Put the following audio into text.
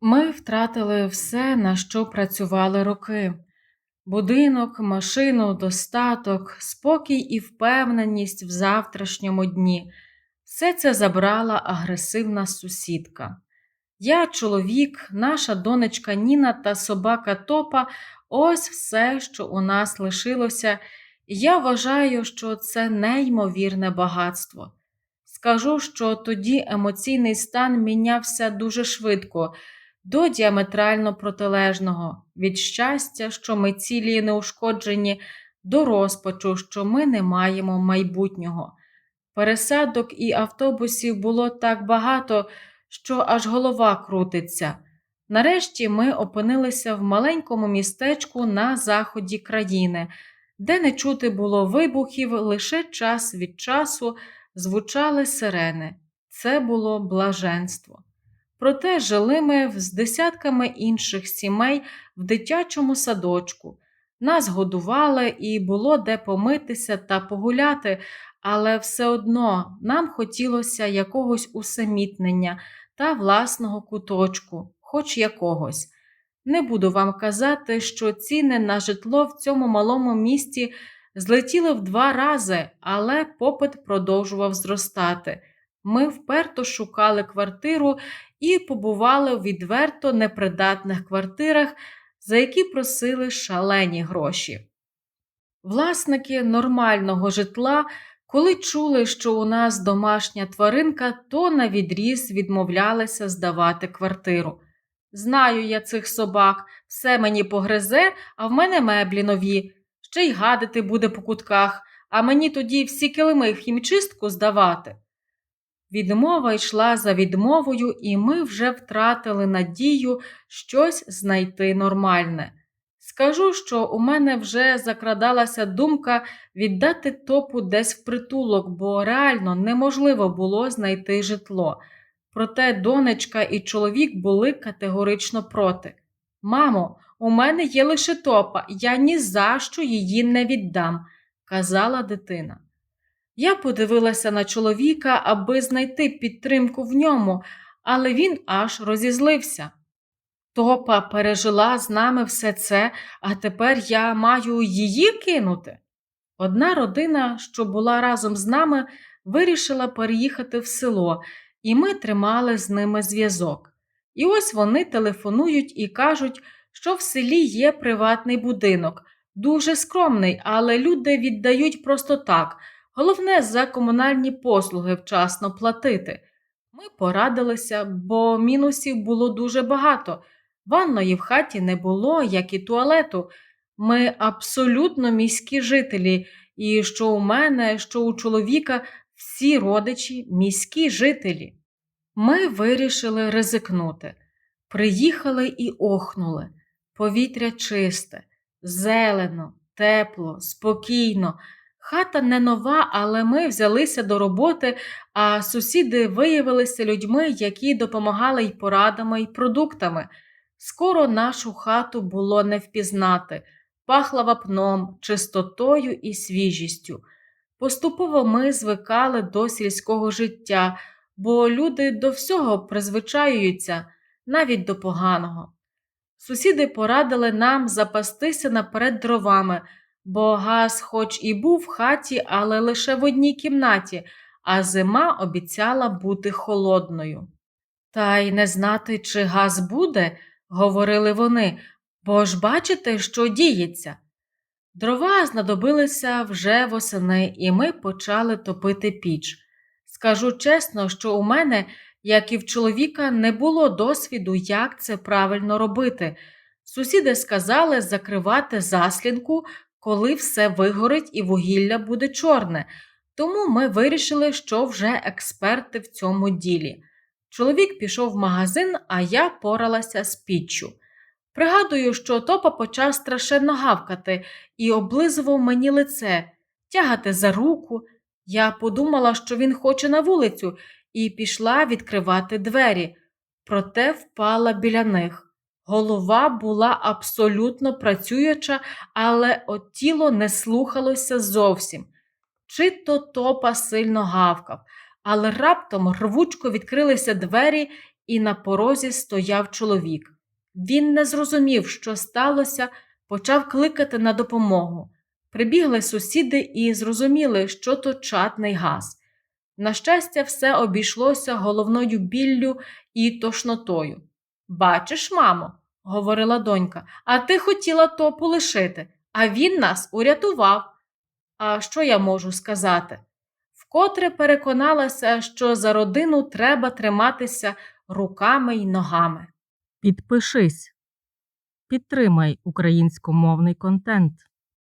Ми втратили все, на що працювали роки: будинок, машину, достаток, спокій і впевненість в завтрашньому дні. Все це забрала агресивна сусідка. Я, чоловік, наша донечка Ніна та собака Топа ось все, що у нас лишилося, і я вважаю, що це неймовірне багатство. Скажу, що тоді емоційний стан мінявся дуже швидко, до діаметрально протилежного, від щастя, що ми цілі і неушкоджені, до розпачу, що ми не маємо майбутнього. Пересадок і автобусів було так багато, що аж голова крутиться. Нарешті ми опинилися в маленькому містечку на заході країни, де не чути було вибухів, лише час від часу звучали сирени. Це було блаженство. Проте жили ми з десятками інших сімей в дитячому садочку. Нас годували і було де помитися та погуляти, але все одно нам хотілося якогось усамітнення та власного куточку, хоч якогось. Не буду вам казати, що ціни на житло в цьому малому місті злетіли в два рази, але попит продовжував зростати. Ми вперто шукали квартиру і побували в відверто непридатних квартирах, за які просили шалені гроші. Власники нормального житла, коли чули, що у нас домашня тваринка, то на відріз відмовлялися здавати квартиру. Знаю я цих собак, все мені погризе, а в мене меблі нові, ще й гадити буде по кутках, а мені тоді всі килими в хімчистку здавати. Відмова йшла за відмовою, і ми вже втратили надію щось знайти нормальне. Скажу, що у мене вже закрадалася думка віддати топу десь в притулок, бо реально неможливо було знайти житло. Проте донечка і чоловік були категорично проти. Мамо, у мене є лише топа, я ні за що її не віддам, казала дитина. Я подивилася на чоловіка, аби знайти підтримку в ньому, але він аж розізлився. Топа пережила з нами все це, а тепер я маю її кинути. Одна родина, що була разом з нами, вирішила переїхати в село, і ми тримали з ними зв'язок. І ось вони телефонують і кажуть, що в селі є приватний будинок, дуже скромний, але люди віддають просто так. Головне за комунальні послуги вчасно платити. Ми порадилися, бо мінусів було дуже багато. Ванної в хаті не було, як і туалету. Ми абсолютно міські жителі, і що у мене, що у чоловіка всі родичі міські жителі. Ми вирішили ризикнути. Приїхали і охнули. Повітря чисте, зелено, тепло, спокійно. Хата не нова, але ми взялися до роботи, а сусіди виявилися людьми, які допомагали й порадами, й продуктами. Скоро нашу хату було не впізнати, пахла вапном, чистотою і свіжістю. Поступово ми звикали до сільського життя, бо люди до всього призвичаюються, навіть до поганого. Сусіди порадили нам запастися наперед дровами бо газ, хоч і був в хаті, але лише в одній кімнаті, а зима обіцяла бути холодною. Та й не знати, чи газ буде, говорили вони, бо ж бачите, що діється. Дрова знадобилися вже восени, і ми почали топити піч. Скажу чесно, що у мене, як і в чоловіка, не було досвіду, як це правильно робити. Сусіди сказали закривати заслінку, коли все вигорить і вугілля буде чорне, тому ми вирішили, що вже експерти в цьому ділі. Чоловік пішов в магазин, а я поралася з піччю. Пригадую, що топа почав страшенно гавкати і облизував мені лице, тягати за руку. Я подумала, що він хоче на вулицю, і пішла відкривати двері, проте впала біля них. Голова була абсолютно працююча, але от тіло не слухалося зовсім. Чи то топа сильно гавкав, але раптом рвучко відкрилися двері, і на порозі стояв чоловік. Він не зрозумів, що сталося, почав кликати на допомогу. Прибігли сусіди і зрозуміли, що то чатний газ. На щастя, все обійшлося головною біллю і тошнотою. Бачиш, мамо, говорила донька, а ти хотіла то полишити, а він нас урятував. А що я можу сказати? Вкотре переконалася, що за родину треба триматися руками й ногами. Підпишись. Підтримай українськомовний контент.